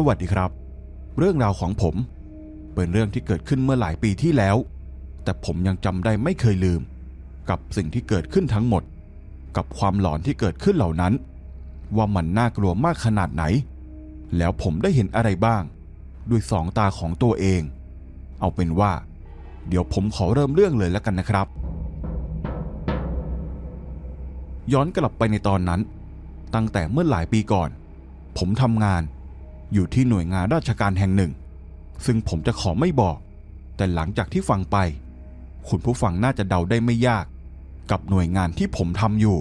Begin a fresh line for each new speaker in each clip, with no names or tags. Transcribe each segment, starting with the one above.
สวัสดีครับ เรื่องราวของผม เป็นเรื่องที่เกิดขึ้นเมื่อหลายปีที่แล้ว แต่ผมยังจำได้ไม่เคยลืม กับสิ่งที่เกิดขึ้นทั้งหมด กับความหลอนที่เกิดขึ้นเหล่านั้น ว่ามันน่ากลัวมากขนาดไหน แล้วผมได้เห็นอะไรบ้าง ด้วยสองตาของตัวเอง เอาเป็นว่า เดี๋ยวผมขอเริ่มเรื่องเลยแล้วกันนะครับ ย้อนกลับไปในตอนนั้น ตั้งแต่เมื่อหลายปีก่อน ผมทำงาน อยู่ที่หน่วยงานราชการแห่งหนึ่ง ซึ่งผมจะขอไม่บอก แต่หลังจากที่ฟังไป คุณผู้ฟังน่าจะเดาได้ไม่ยาก กับหน่วยงานที่ผมทำอยู่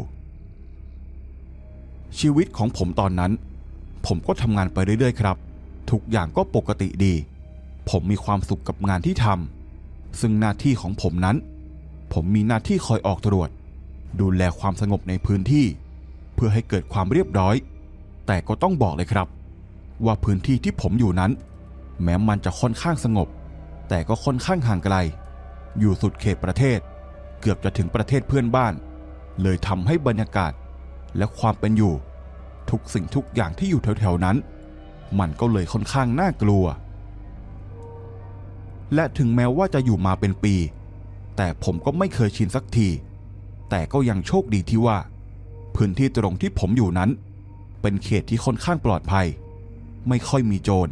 ชีวิตของผมตอนนั้น ผมก็ทำงานไปเรื่อยๆครับ ทุกอย่างก็ปกติดี ผมมีความสุขกับงานที่ทำซึ่งหน้าที่ของผมนั้น ผมมีหน้าที่คอยออกตรวจ ดูแลความสงบในพื้นที่ เพื่อให้เกิดความเรียบร้อย แต่ก็ต้องบอกเลยครับ ว่าพื้นที่ที่ผมอยู่นั้น แม้มันจะค่อนข้างสงบ แต่ก็ค่อนข้างห่างไกล อยู่สุดเขตประเทศ เกือบจะถึงประเทศเพื่อนบ้าน เลยทำให้บรรยากาศและความเป็นอยู่ ทุกสิ่งทุกอย่างที่อยู่แถวๆนั้น มันก็เลยค่อนข้างน่ากลัว และถึงแม้ว่าจะอยู่มาเป็นปี แต่ผมก็ไม่เคยชินสักที แต่ก็ยังโชคดีที่ว่า พื้นที่ตรงที่ผมอยู่นั้น เป็นเขตที่ค่อนข้างปลอดภัย ไม่ค่อยมีโจร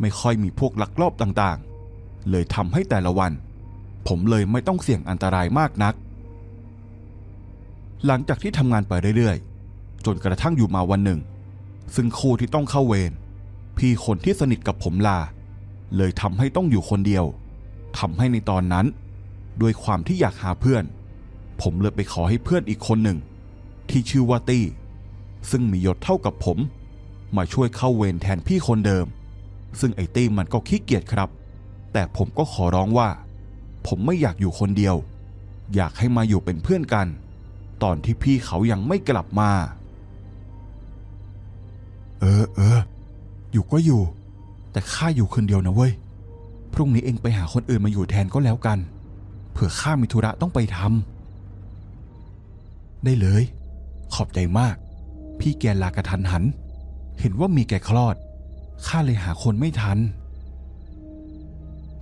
ไม่ค่อยมีพวกลักลอบต่างๆ เลยทำให้แต่ละวัน ผมเลยไม่ต้องเสี่ยงอันตรายมากนัก หลังจากที่ทำงานไปเรื่อยๆ จนกระทั่งอยู่มาวันหนึ่ง ซึ่งครูที่ต้องเข้าเวรพี่คนที่สนิทกับผมลา เลยทำให้ต้องอยู่คนเดียวทำให้ในตอนนั้น ด้วยความที่อยากหาเพื่อน ผมเลยไปขอให้เพื่อนอีกคนหนึ่ง ที่ชื่อว่าตี้ซึ่งมียศเท่ากับผม มาช่วยเข้าเวรแทนพี่คนเดิม ซึ่งไอ้ตี้มันก็ขี้เกียจครับ แต่ผมก็ขอร้องว่า ผมไม่อยากอยู่คนเดียว อยากให้มาอยู่เป็นเพื่อนกัน ตอนที่พี่เขายังไม่กลับมา เออเอออยู่ก็อยู่ แต่ข้าอยู่คนเดียวนะเว้ยพรุ่งนี้เองไปหาคนอื่นมาอยู่แทนก็แล้วกัน เผื่อข้ามีธุระต้องไปทำได้เลย ขอบใจมาก พี่แกลากระทันหัน เห็นว่ามีแกคลอด ข้าเลยหาคนไม่ทัน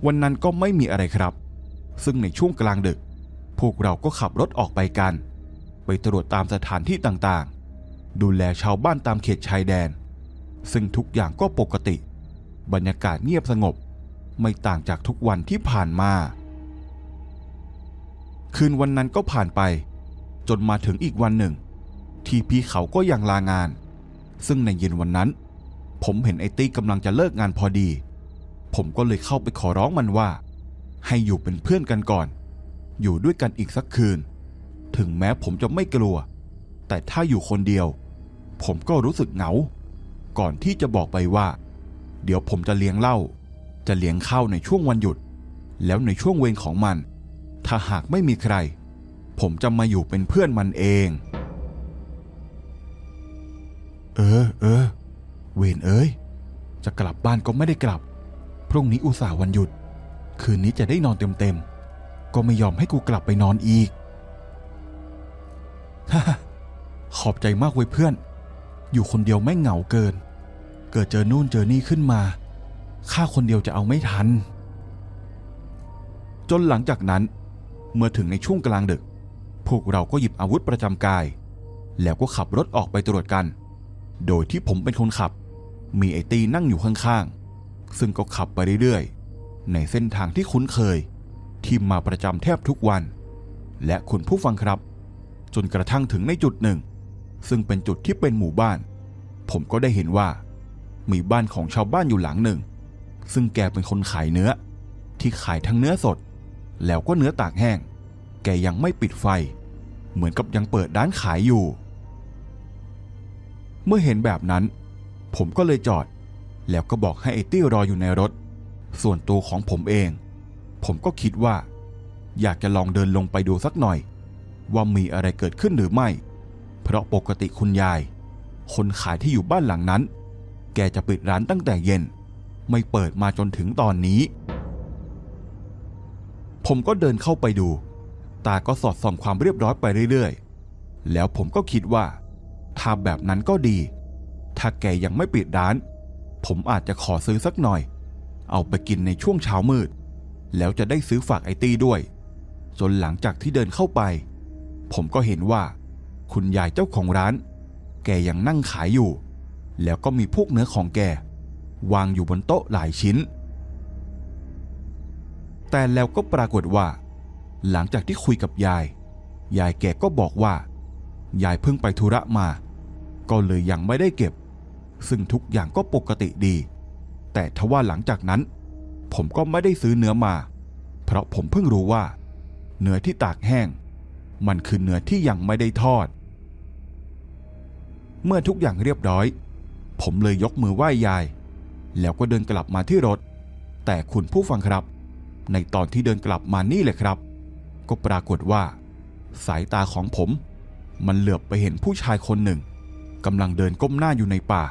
วันนั้นก็ไม่มีอะไรครับ ซึ่งในช่วงกลางดึก พวกเราก็ขับรถออกไปกัน ไปตรวจตามสถานที่ต่างๆ ดูแลชาวบ้านตามเขตชายแดน ซึ่งทุกอย่างก็ปกติ บรรยากาศเงียบสงบ ไม่ต่างจากทุกวันที่ผ่านมา คืนวันนั้นก็ผ่านไป จนมาถึงอีกวันหนึ่ง ที่พี่เขาก็ยังลางาน ซึ่งในเย็นวันนั้น ผมเห็นไอตี้กำลังจะเลิกงานพอดี ผมก็เลยเข้าไปขอร้องมันว่า ให้อยู่เป็นเพื่อนกันก่อน อยู่ด้วยกันอีกสักคืน ถึงแม้ผมจะไม่กลัว แต่ถ้าอยู่คนเดียว ผมก็รู้สึกเหงา ก่อนที่จะบอกไปว่า เดี๋ยวผมจะเลี้ยงเหล้าจะเลี้ยงข้าวในช่วงวันหยุด แล้วในช่วงเวรของมัน ถ้าหากไม่มีใคร ผมจะมาอยู่เป็นเพื่อนมันเอง เออ เออ เวรเอ้ย จะกลับบ้านก็ไม่ได้กลับ พรุ่งนี้อุตส่าห์วันหยุด คืนนี้จะได้นอนเต็มๆ ก็ไม่ยอมให้กูกลับไปนอนอีก ขอบใจมากเว้ยเพื่อน อยู่คนเดียวไม่เหงาเกิน เกิดเจอนู่นเจอนี่ขึ้นมาข้าคนเดียวจะเอาไม่ทัน จนหลังจากนั้น เมื่อถึงในช่วงกลางดึก พวกเราก็หยิบอาวุธประจำกาย แล้วก็ขับรถออกไปตรวจกัน โดยที่ผมเป็นคนขับ มีไอตีนั่งอยู่ข้างๆ ซึ่งก็ขับไปเรื่อยๆ ในเส้นทางที่คุ้นเคย ที่มาประจำแทบทุกวัน และคุณผู้ฟังครับ จนกระทั่งถึงในจุดหนึ่ง ซึ่งเป็นจุดที่เป็นหมู่บ้าน ผมก็ได้เห็นว่า มีบ้านของชาวบ้านอยู่หลังหนึ่ง ซึ่งแกเป็นคนขายเนื้อ ที่ขายทั้งเนื้อสด แล้วก็เนื้อตากแห้ง แกยังไม่ปิดไฟ เหมือนกับยังเปิดร้านขายอยู่ เมื่อเห็นแบบนั้น ผมก็เลยจอด แล้วก็บอกให้ไอ้ตี้รออยู่ในรถ ส่วนตัวของผมเอง ผมก็คิดว่า อยากจะลองเดินลงไปดูสักหน่อย ว่ามีอะไรเกิดขึ้นหรือไม่ เพราะปกติคุณยาย คนขายที่อยู่บ้านหลังนั้น แกจะปิดร้านตั้งแต่เย็น ไม่เปิดมาจนถึงตอนนี้ ผมก็เดินเข้าไปดู ตาก็สอดส่องความเรียบร้อยไปเรื่อยๆ แล้วผมก็คิดว่า ถ้าแบบนั้นก็ดี ถ้าแกยังไม่ปิดร้านผผมอาจจะขอซื้อสักหน่อย เอาไปกินในช่วงเช้ามืด แล้วจะได้ซื้อฝากไอตี้ด้วย จนหลังจากที่เดินเข้าไป ผมก็เห็นว่า คุณยายเจ้าของร้าน แกยังนั่งขายอยู่ แล้วก็มีพวกเนื้อของแก วางอยู่บนโต๊ะหลายชิ้น แต่แล้วก็ปรากฏว่า หลังจากที่คุยกับยาย ยายแกก็บอกว่า ยายเพิ่งไปธุระมา ก็เลยยังไม่ได้เก็บ ซึ่งทุกอย่างก็ปกติดี แต่ทว่าหลังจากนั้น ผมก็ไม่ได้ซื้อเนื้อมา เพราะผมเพิ่งรู้ว่า เนื้อที่ตากแห้ง มันคือเนื้อที่ยังไม่ได้ทอด เมื่อทุกอย่างเรียบร้อย ผมเลยยกมือไหว้ยาย แล้วก็เดินกลับมาที่รถ แต่คุณผู้ฟังครับ ในตอนที่เดินกลับมานี่แหละครับ ก็ปรากฏว่า สายตาของผมมันเหลือบไปเห็นผู้ชายคนหนึ่ง กำลังเดินก้มหน้าอยู่ในป่า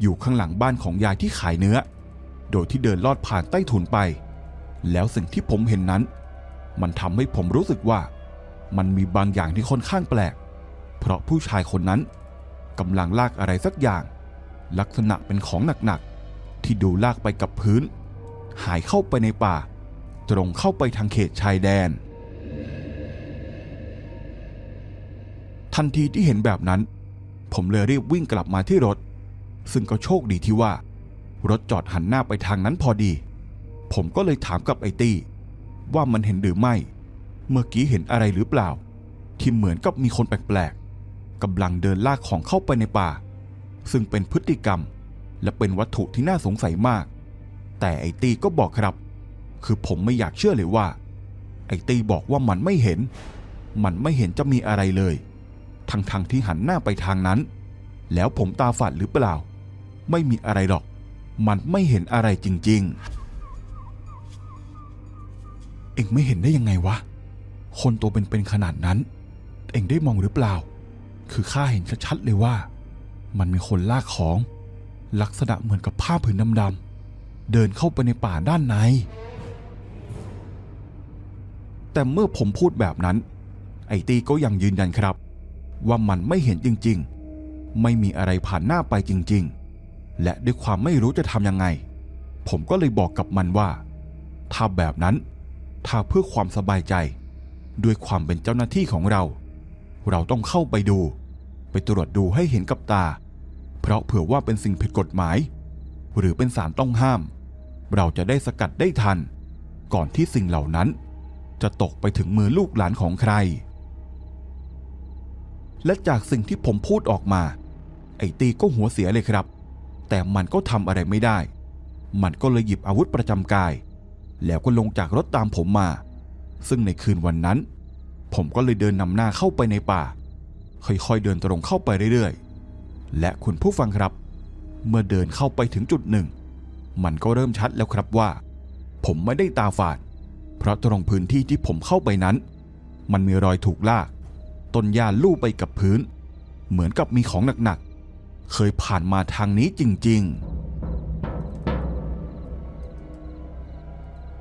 อยู่ข้างหลังบ้านของยายที่ขายเนื้อ โดยที่เดินลอดผ่านใต้ถุนไป แล้วสิ่งที่ผมเห็นนั้น มันทำให้ผมรู้สึกว่า มันมีบางอย่างที่ค่อนข้างแปลก เพราะผู้ชายคนนั้นกำลังลากอะไรสักอย่าง ลักษณะเป็นของหนักๆ ที่ดูลากไปกับพื้น หายเข้าไปในป่า ตรงเข้าไปทางเขตชายแดน ทันทีที่เห็นแบบนั้น ผมเลยรีบวิ่งกลับมาที่รถ ซึ่งก็โชคดีที่ว่า รถจอดหันหน้าไปทางนั้นพอดี ผมก็เลยถามกับไอตี้ ว่ามันเห็นหรือไม่ เมื่อกี้เห็นอะไรหรือเปล่า ที่เหมือนกับมีคนแปลกๆกำลังเดินลากของเข้าไปในป่า ซึ่งเป็นพฤติกรรม และเป็นวัตถุที่น่าสงสัยมาก แต่ไอตี้ก็บอกครับ คือผมไม่อยากเชื่อเลยว่า ไอตี้บอกว่ามันไม่เห็น มันไม่เห็นจะมีอะไรเลย ทั้งๆทที่หันหน้าไปทางนั้น แล้วผมตาฝาดหรือเปล่า ไม่มีอะไรหรอก มันไม่เห็นอะไรจริง ๆ เอ็งไม่เห็นได้ยังไงวะ คนตัวเป็นๆขนาดนั้น เอ็งได้มองหรือเปล่า คือข้าเห็นชัดๆเลยว่า มันมีคนลากของ ลักษณะเหมือนกับผ้าผืนดำๆเดินเข้าไปในป่าด้านใน แต่เมื่อผมพูดแบบนั้นไอตีก็ยังยืนยันครับ ว่ามันไม่เห็นจริงๆ ไม่มีอะไรผ่านหน้าไปจริงๆ และด้วยความไม่รู้จะทำยังไง ผมก็เลยบอกกับมันว่า ถ้าแบบนั้น ถ้าเพื่อความสบายใจ ด้วยความเป็นเจ้าหน้าที่ของเรา เราต้องเข้าไปดู ไปตรวจดูให้เห็นกับตา เพราะเผื่อว่าเป็นสิ่งผิดกฎหมาย หรือเป็นสารต้องห้าม เราจะได้สกัดได้ทัน ก่อนที่สิ่งเหล่านั้น จะตกไปถึงมือลูกหลานของใคร และจากสิ่งที่ผมพูดออกมา ไอ้ตีก็หัวเสียเลยครับ แต่มันก็ทำอะไรไม่ได้ มันก็เลยหยิบอาวุธประจำกาย แล้วก็ลงจากรถตามผมมา ซึ่งในคืนวันนั้น ผมก็เลยเดินนำหน้าเข้าไปในป่า ค่อยๆเดินตรงเข้าไปเรื่อยๆ และคุณผู้ฟังครับ เมื่อเดินเข้าไปถึงจุดหนึ่ง มันก็เริ่มชัดแล้วครับว่า ผมไม่ได้ตาฝาด เพราะตรงพื้นที่ที่ผมเข้าไปนั้น มันมีรอยถูกลาก ต้นหญ้าลู่ไปกับพื้น เหมือนกับมีของหนักๆ เคยผ่านมาทางนี้จริงๆ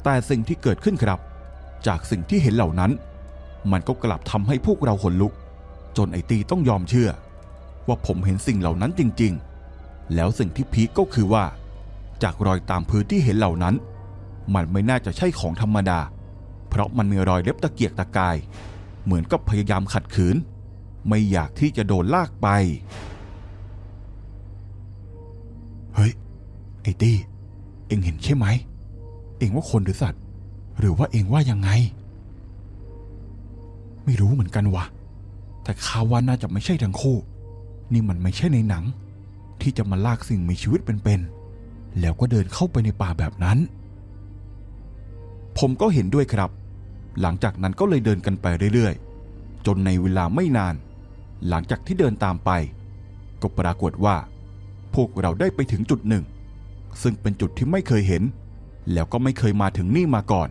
แต่สิ่งที่เกิดขึ้นครับ จากสิ่งที่เห็นเหล่านั้น มันก็กลับทำให้พวกเราขนลุก จนไอตีต้องยอมเชื่อ ว่าผมเห็นสิ่งเหล่านั้นจริงๆ แล้วสิ่งที่พีคก็คือว่า จากรอยตามพื้นที่เห็นเหล่านั้น มันไม่น่าจะใช่ของธรรมดา เพราะมันมีรอยเล็บตะเกียกตะกาย เหมือนกับพยายามขัดขืน ไม่อยากที่จะโดนลากไป เฮ้ย ไอ้ตี้ เอ็งเห็นใช่ไหม เอ็งว่าคนหรือสัตว์ หรือว่าเอ็งว่ายังไง ไม่รู้เหมือนกันวะแต่ข้าว่าน่าจะไม่ใช่ทั้งคู่ นี่มันไม่ใช่ในหนัง ที่จะมาลากสิ่งมีชีวิตเป็นๆแล้วก็เดินเข้าไปในป่าแบบนั้น ผมก็เห็นด้วยครับ หลังจากนั้นก็เลยเดินกันไปเรื่อยๆ จนในเวลาไม่นาน หลังจากที่เดินตามไป ก็ปรากฏว่า พวกเราได้ไปถึงจุดหนึ่ง ซึ่งเป็นจุดที่ไม่เคยเห็น แล้วก็ไม่เคยมาถึงนี่มาก่อน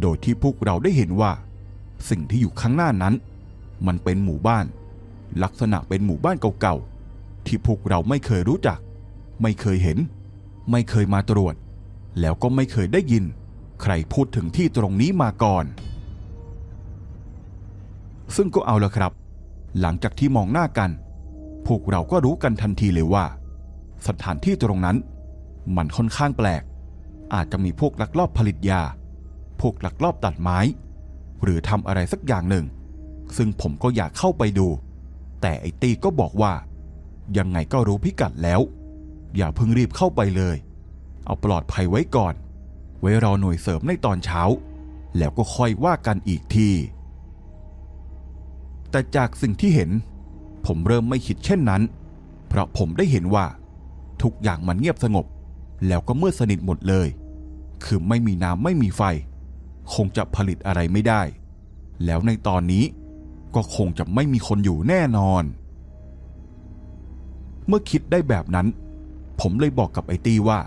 โดยที่พวกเราได้เห็นว่า สิ่งที่อยู่ข้างหน้านั้น มันเป็นหมู่บ้าน ลักษณะเป็นหมู่บ้านเก่าๆ ที่พวกเราไม่เคยรู้จัก ไม่เคยเห็น ไม่เคยมาตรวจ แล้วก็ไม่เคยได้ยิน ใครพูดถึงที่ตรงนี้มาก่อน ซึ่งก็เอาละครับ หลังจากที่มองหน้ากัน พวกเราก็รู้กันทันทีเลยว่า สถานที่ตรงนั้น มันค่อนข้างแปลก อาจจะมีพวกลักลอบผลิตยา พวกลักลอบตัดไม้ หรือทำอะไรสักอย่างหนึ่ง ซึ่งผมก็อยากเข้าไปดู แต่ไอตีก็บอกว่า ยังไงก็รู้พิกัดแล้ว อย่าเพิ่งรีบเข้าไปเลย เอาปลอดภัยไว้ก่อน ไว้รอหน่วยเสริมในตอนเช้า แล้วก็ค่อยว่ากันอีกที แต่จากสิ่งที่เห็น ผมเริ่มไม่คิดเช่นนั้น เพราะผมได้เห็นว่า ทุกอย่างมันเงียบสงบ แล้วก็มืดสนิทหมดเลย คือไม่มีน้ำไม่มีไฟ คงจะผลิตอะไรไม่ได้ แล้วในตอนนี้ก็คงจะไม่มีคนอยู่แน่นอน เมื่อคิดได้แบบนั้น ผมเลยบอกกับไอตี้ว่า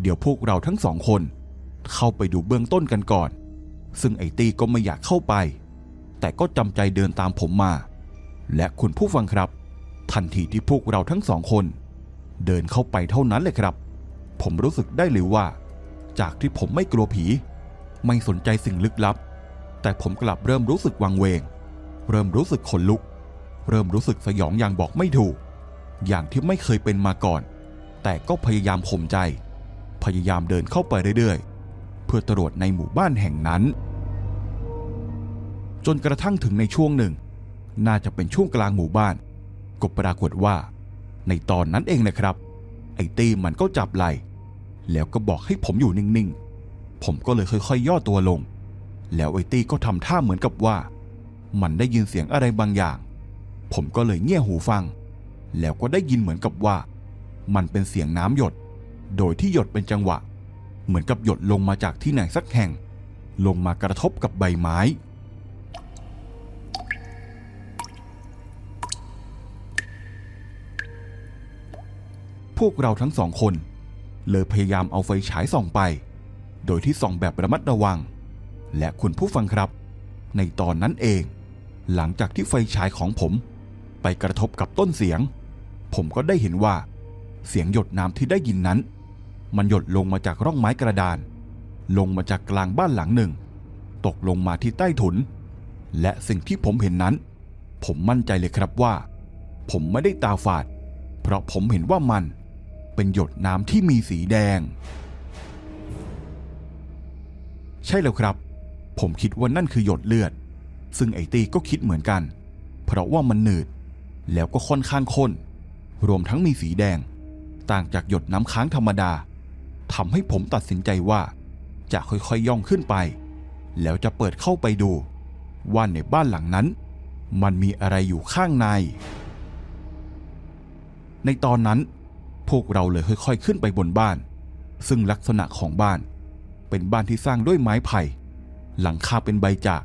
เดี๋ยวพวกเราทั้งสองคน เข้าไปดูเบื้องต้นกันก่อน ซึ่งไอตี้ก็ไม่อยากเข้าไป แต่ก็จำใจเดินตามผมมา และคุณผู้ฟังครับ ทันทีที่พวกเราทั้งสองคน เดินเข้าไปเท่านั้นเลยครับ ผมรู้สึกได้เลยว่า จากที่ผมไม่กลัวผี ไม่สนใจสิ่งลึกลับ แต่ผมกลับเริ่มรู้สึกวังเวง เริ่มรู้สึกขนลุก เริ่มรู้สึกสยองอย่างบอกไม่ถูก อย่างที่ไม่เคยเป็นมาก่อน แต่ก็พยายามข่มใจ พยายามเดินเข้าไปเรื่อยๆ เพื่อตรวจในหมู่บ้านแห่งนั้น จนกระทั่งถึงในช่วงหนึ่ง น่าจะเป็นช่วงกลางหมู่บ้าน ก็ปรากฏว่า ในตอนนั้นเองนะครับ ไอ้ตี้มันก็จับไหล่แล้วก็บอกให้ผมอยู่นิ่งๆ ผมก็เลยค่อยๆย่อตัวลง แล้วไอ้ตี้ก็ทำท่าเหมือนกับว่า มันได้ยินเสียงอะไรบางอย่าง ผมก็เลยเงี่ยหูฟัง แล้วก็ได้ยินเหมือนกับว่า มันเป็นเสียงน้ำหยด โดยที่หยดเป็นจังหวะ เหมือนกับหยดลงมาจากที่ไหนสักแห่ง ลงมากระทบกับใบไม้ พวกเราทั้งสองคน เลยพยายามเอาไฟฉายส่องไป โดยที่ส่องแบบระมัดระวัง และคุณผู้ฟังครับ ในตอนนั้นเอง หลังจากที่ไฟฉายของผม ไปกระทบกับต้นเสียง ผมก็ได้เห็นว่า เสียงหยดน้ำที่ได้ยินนั้น มันหยดลงมาจากร่องไม้กระดาน ลงมาจากกลางบ้านหลังหนึ่ง ตกลงมาที่ใต้ถุน และสิ่งที่ผมเห็นนั้น ผมมั่นใจเลยครับว่า ผมไม่ได้ตาฝาด เพราะผมเห็นว่ามัน เป็นหยดน้ำที่มีสีแดง ใช่แล้วครับ ผมคิดว่านั่นคือหยดเลือด ซึ่งไอตีก็คิดเหมือนกัน เพราะว่ามันหนืด แล้วก็ค่อนข้างข้น รวมทั้งมีสีแดง ต่างจากหยดน้ำค้างธรรมดาทำให้ผมตัดสินใจว่า จะค่อยๆย่องขึ้นไป แล้วจะเปิดเข้าไปดู ว่าในบ้านหลังนั้น มันมีอะไรอยู่ข้างใน ในตอนนั้น พวกเราเลยค่อยๆขึ้นไปบนบ้าน ซึ่งลักษณะของบ้าน เป็นบ้านที่สร้างด้วยไม้ไผ่ หลังคาเป็นใบจาก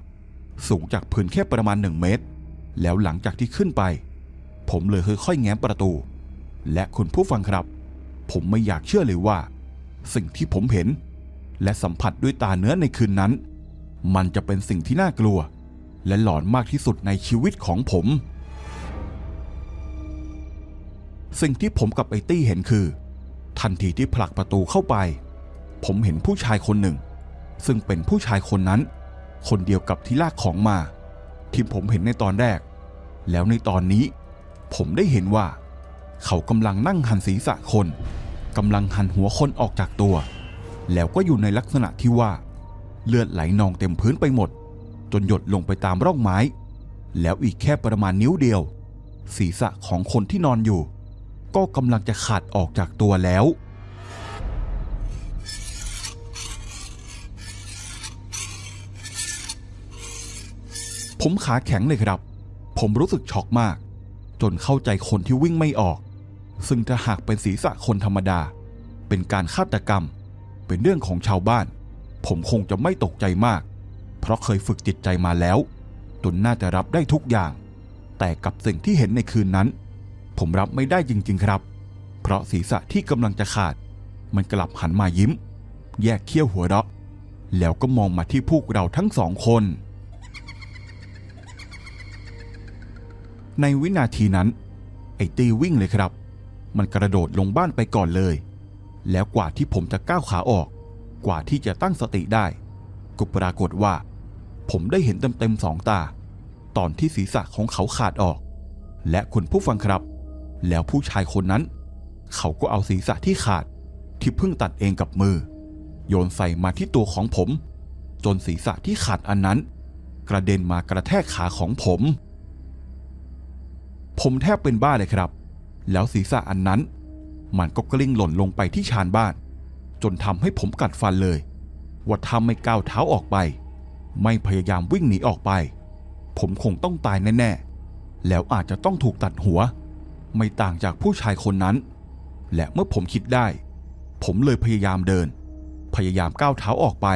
สูงจากพื้นแค่ประมาณหนึ่งเมตร แล้วหลังจากที่ขึ้นไป ผมเลยค่อยๆแง้มประตู และคุณผู้ฟังครับ ผมไม่อยากเชื่อเลยว่า สิ่งที่ผมเห็น และสัมผัสด้วยตาเนื้อในคืนนั้น มันจะเป็นสิ่งที่น่ากลัว และหลอนมากที่สุดในชีวิตของผม สิ่งที่ผมกับไอตี้เห็นคือ ทันทีที่ผลักประตูเข้าไป ผมเห็นผู้ชายคนหนึ่ง ซึ่งเป็นผู้ชายคนนั้น คนเดียวกับที่ลากของมา ที่ผมเห็นในตอนแรก แล้วในตอนนี้ ผมได้เห็นว่า เขากำลังนั่งหันศีรษะคนกำลังหันหัวคนออกจากตัว แล้วก็อยู่ในลักษณะที่ว่า เลือดไหลนองเต็มพื้นไปหมด จนหยดลงไปตามร่องไม้ แล้วอีกแค่ประมาณนิ้วเดียว ศีรษะของคนที่นอนอยู่ ก็กำลังจะขาดออกจากตัวแล้ว ผมขาแข็งเลยครับ ผมรู้สึกช็อกมาก จนเข้าใจคนที่วิ่งไม่ออก ซึ่งถ้าหากเป็นศีรษะคนธรรมดา เป็นการฆาตกรรม เป็นเรื่องของชาวบ้าน ผมคงจะไม่ตกใจมาก เพราะเคยฝึกจิตใจมาแล้ว จนน่าจะรับได้ทุกอย่าง แต่กับสิ่งที่เห็นในคืนนั้น ผมรับไม่ได้จริง ๆ ครับ เพราะศีรษะที่กำลังจะขาด มันกลับหันมายิ้ม แยกเขี้ยวหัวเราะ แล้วก็มองมาที่พวกเราทั้งสองคน ในวินาทีนั้น ไอ้ตีวิ่งเลยครับ มันกระโดดลงบ้านไปก่อนเลย แล้วกว่าที่ผมจะก้าวขาออก กว่าที่จะตั้งสติได้ ก็ปรากฏว่า ผมได้เห็นเต็มๆสองตา ตอนที่ศีรษะของเขาขาดออกและคุณผู้ฟังครับ แล้วผู้ชายคนนั้น เขาก็เอาศีรษะที่ขาดที่เพิ่งตัดเองกับมือ โยนใส่มาที่ตัวของผม จนศีรษะที่ขาดอันนั้น กระเด็นมากระแทกขาของผม ผมแทบเป็นบ้าเลยครับ แล้วศีรษะอันนั้น มันก็กลิ้งหล่นลงไปที่ชานบ้าน จนทำให้ผมกัดฟันเลย ว่าถ้าไม่ก้าวเท้าออกไป ไม่พยายามวิ่งหนีออกไป ผมคงต้องตายแน่ๆแล้วอาจจะต้องถูกตัดหัว ไม่ต่างจากผู้ชายคนนั้น และเมื่อผมคิดได้ ผมเลยพยายามเดิน พยายามก้าวเท้าออกไป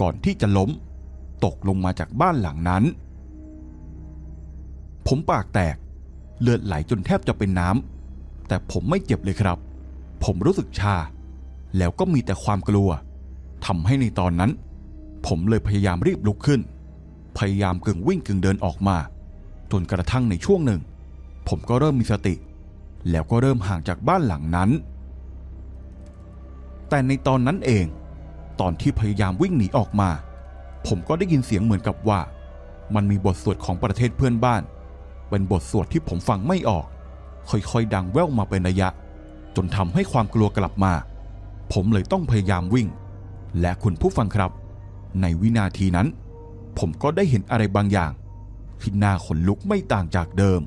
ก่อนที่จะล้ม ตกลงมาจากบ้านหลังนั้น ผมปากแตก เลือดไหลจนแทบจะเป็นน้ำแต่ผมไม่เจ็บเลยครับ ผมรู้สึกชา แล้วก็มีแต่ความกลัวทำให้ในตอนนั้น ผมเลยพยายามรีบลุกขึ้น พยายามกึ่งวิ่งกึ่งเดินออกมาจนกระทั่งในช่วงหนึ่ง ผมก็เริ่มมีสติ แล้วก็เริ่มห่างจากบ้านหลังนั้น แต่ในตอนนั้นเอง ตอนที่พยายามวิ่งหนีออกมา ผมก็ได้ยินเสียงเหมือนกับว่า มันมีบทสวดของประเทศเพื่อนบ้าน เป็นบทสวดที่ผมฟังไม่ออก ค่อยๆ ดังแว่วมาเป็นระยะ จนทำให้ความกลัวกลับมา ผมเลยต้องพยายามวิ่ง และคุณผู้ฟังครับ ในวินาทีนั้น ผมก็ได้เห็นอะไรบางอย่างที่น่าขนลุกไม่ต่างจากเดิม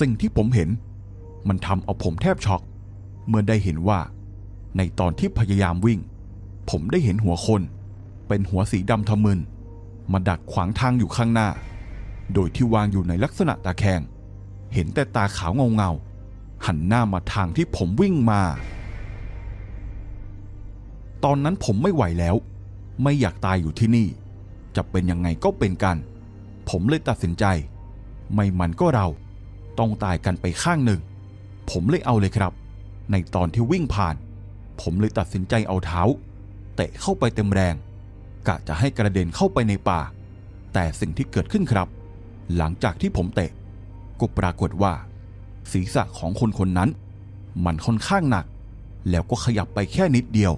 สิ่งที่ผมเห็น มันทำเอาผมแทบช็อก เมื่อได้เห็นว่า ในตอนที่พยายามวิ่ง ผมได้เห็นหัวคน เป็นหัวสีดำทะมึนมาดักขวางทางอยู่ข้างหน้า โดยที่วางอยู่ในลักษณะตาแคง เห็นแต่ตาขาวเงาเงาหันหน้ามาทางที่ผมวิ่งมา ตอนนั้นผมไม่ไหวแล้ว ไม่อยากตายอยู่ที่นี่ จะเป็นยังไงก็เป็นกัน ผมเลยตัดสินใจ ไม่มันก็เรา ต้องตายกันไปข้างหนึ่ง ผมเลยเอาเลยครับ ในตอนที่วิ่งผ่าน ผมเลยตัดสินใจเอาเท้า เตะเข้าไปเต็มแรงกะจะให้กระเด็นเข้าไปในป่า แต่สิ่งที่เกิดขึ้นครับ หลังจากที่ผมเตะก็ปรากฏว่า ศีรษะของคนคนนั้น มันค่อนข้างหนัก แล้วก็ขยับไปแค่นิดเดียว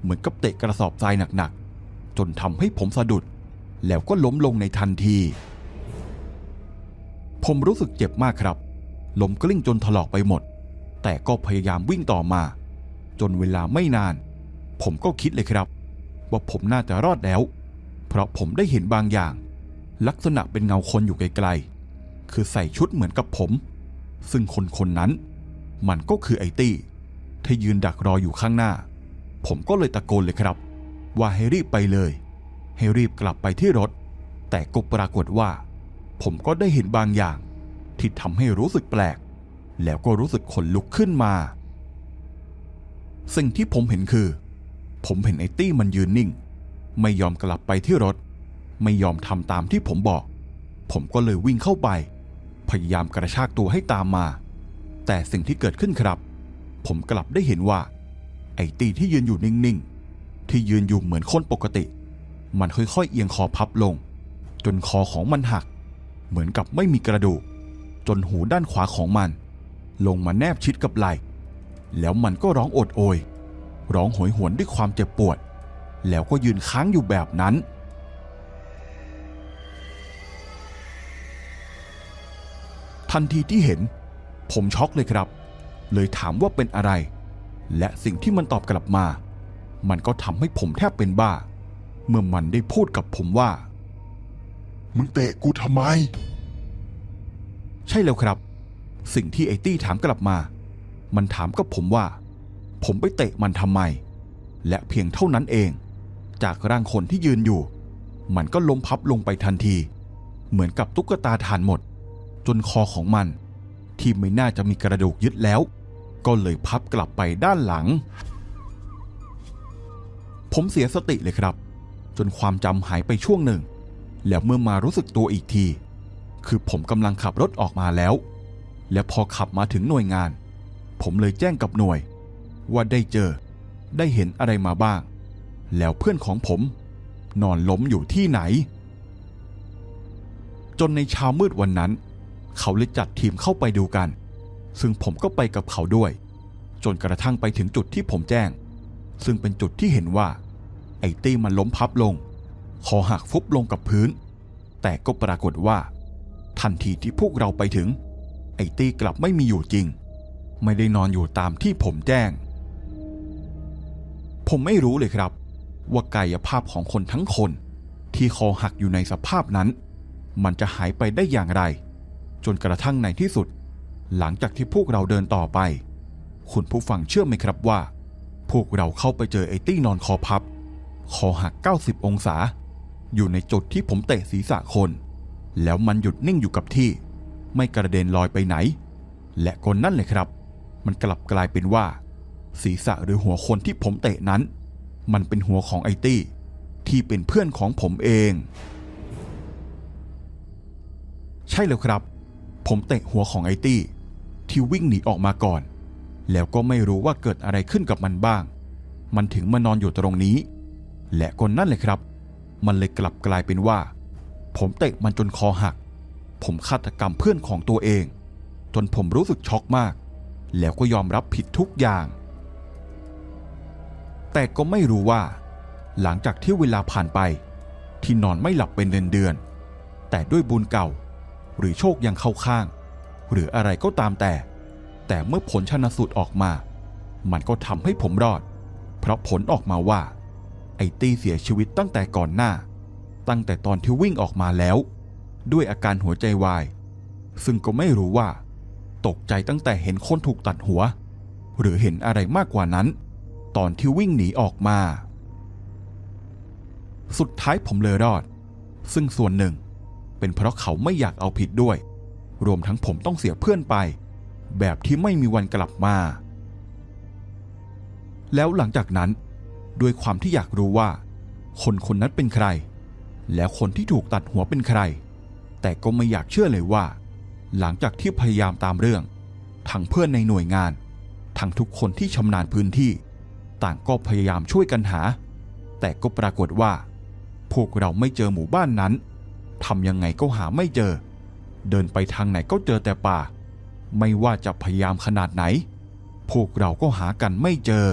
เหมือนกับเตะกระสอบทรายหนักๆจนทำให้ผมสะดุด แล้วก็ล้มลงในทันที ผมรู้สึกเจ็บมากครับล้มกลิ้งจนถลอกไปหมด แต่ก็พยายามวิ่งต่อมา จนเวลาไม่นาน ผมก็คิดเลยครับ ว่าผมน่าจะรอดแล้ว เพราะผมได้เห็นบางอย่าง ลักษณะเป็นเงาคนอยู่ไกลๆ คือใส่ชุดเหมือนกับผม ซึ่งคนคนนั้น มันก็คือไอตี้ที่ยืนดักรออยู่ข้างหน้า ผมก็เลยตะโกนเลยครับ ว่าให้รีบไปเลย ให้รีบกลับไปที่รถ แต่ก็ปรากฏว่า ผมก็ได้เห็นบางอย่าง ที่ทำให้รู้สึกแปลก แล้วก็รู้สึกขนลุกขึ้นมา สิ่งที่ผมเห็นคือ ผมเห็นไอ้ตี้มันยืนนิ่ง ไม่ยอมกลับไปที่รถ ไม่ยอมทำตามที่ผมบอก ผมก็เลยวิ่งเข้าไป พยายามกระชากตัวให้ตามมา แต่สิ่งที่เกิดขึ้นครับ ผมกลับได้เห็นว่า ไอ้ตี้ที่ยืนอยู่นิ่งๆ ที่ยืนอยู่เหมือนคนปกติ มันค่อยๆเอียงคอพับลง จนคอของมันหัก เหมือนกับไม่มีกระดูก จนหูด้านขวาของมัน ลงมาแนบชิดกับไหล่แล้วมันก็ร้องโอดโอย ร้องโหยหวนด้วยความเจ็บปวด แล้วก็ยืนค้างอยู่แบบนั้น ทันทีที่เห็น ผมช็อกเลยครับ เลยถามว่าเป็นอะไร และสิ่งที่มันตอบกลับมา มันก็ทำให้ผมแทบเป็นบ้า เมื่อมันได้พูดกับผมว่า
มึงเตะกูทำไม
ใช่แล้วครับ สิ่งที่ไอตี้ถามกลับมา มันถามกับผมว่า ผมไปเตะมันทำไม และเพียงเท่านั้นเอง จากร่างคนที่ยืนอยู่ มันก็ล้มพับลงไปทันที เหมือนกับตุ๊กตาทานหมด จนคอของมัน ที่ไม่น่าจะมีกระดูกยึดแล้ว ก็เลยพับกลับไปด้านหลัง ผมเสียสติเลยครับ จนความจำหายไปช่วงหนึ่ง แล้วเมื่อมารู้สึกตัวอีกที คือผมกำลังขับรถออกมาแล้ว และพอขับมาถึงหน่วยงาน ผมเลยแจ้งกับหน่วย ว่าได้เจอ ได้เห็นอะไรมาบ้าง แล้วเพื่อนของผม นอนล้มอยู่ที่ไหน จนในเช้ามืดวันนั้น เขาเลยจัดทีมเข้าไปดูกัน ซึ่งผมก็ไปกับเขาด้วย จนกระทั่งไปถึงจุดที่ผมแจ้ง ซึ่งเป็นจุดที่เห็นว่า ไอ้ตี้มันล้มพับลง คอหักฟุบลงกับพื้น แต่ก็ปรากฏว่า ทันทีที่พวกเราไปถึง ไอ้ตี้กลับไม่มีอยู่จริง ไม่ได้นอนอยู่ตามที่ผมแจ้ง ผมไม่รู้เลยครับ ว่ากายภาพของคนทั้งคน ที่คอหักอยู่ในสภาพนั้น มันจะหายไปได้อย่างไร จนกระทั่งในที่สุด หลังจากที่พวกเราเดินต่อไป คุณผู้ฟังเชื่อไหมครับว่า พวกเราเข้าไปเจอไอ้ตี้นอนคอพับ คอหัก 90 องศา อยู่ในจุดที่ผมเตะศีรษะคน แล้วมันหยุดนิ่งอยู่กับที่ ไม่กระเด็นลอยไปไหน และคนนั่นเลยครับ มันกลับกลายเป็นว่า ศีรษะหรือหัวคนที่ผมเตะนั้น มันเป็นหัวของไอตี้ ที่เป็นเพื่อนของผมเอง ใช่แล้วครับ ผมเตะหัวของไอตี้ ที่วิ่งหนีออกมาก่อน แล้วก็ไม่รู้ว่าเกิดอะไรขึ้นกับมันบ้าง มันถึงมานอนอยู่ตรงนี้ และคนนั่นเลยครับ มันเลยกลับกลายเป็นว่า ผมเตะมันจนคอหัก ผมฆาตกรรมเพื่อนของตัวเอง จนผมรู้สึกช็อกมาก แล้วก็ยอมรับผิดทุกอย่าง แต่ก็ไม่รู้ว่า หลังจากที่เวลาผ่านไป ที่นอนไม่หลับเป็นเดือนเดือน แต่ด้วยบุญเก่า หรือโชคยังเข้าข้าง หรืออะไรก็ตามแต่ แต่เมื่อผลชนสูตรออกมา มันก็ทำให้ผมรอด เพราะผลออกมาว่า ไอ้ตี้เสียชีวิตตั้งแต่ก่อนหน้า ตั้งแต่ตอนที่วิ่งออกมาแล้ว ด้วยอาการหัวใจวาย ซึ่งก็ไม่รู้ว่า ตกใจตั้งแต่เห็นคนถูกตัดหัว หรือเห็นอะไรมากกว่านั้น ตอนที่วิ่งหนีออกมา สุดท้ายผมเลยรอด ซึ่งส่วนหนึ่ง เป็นเพราะเขาไม่อยากเอาผิดด้วย รวมทั้งผมต้องเสียเพื่อนไป แบบที่ไม่มีวันกลับมา แล้วหลังจากนั้น ด้วยความที่อยากรู้ว่า คนคนนั้นเป็นใคร แล้วคนที่ถูกตัดหัวเป็นใคร แต่ก็ไม่อยากเชื่อเลยว่า หลังจากที่พยายามตามเรื่อง ทั้งเพื่อนในหน่วยงาน ทั้งทุกคนที่ชำนาญพื้นที่ ต่างก็พยายามช่วยกันหา แต่ก็ปรากฏว่า พวกเราไม่เจอหมู่บ้านนั้นทำยังไงก็หาไม่เจอ เดินไปทางไหนก็เจอแต่ป่า ไม่ว่าจะพยายามขนาดไหน พวกเราก็หากันไม่เจอ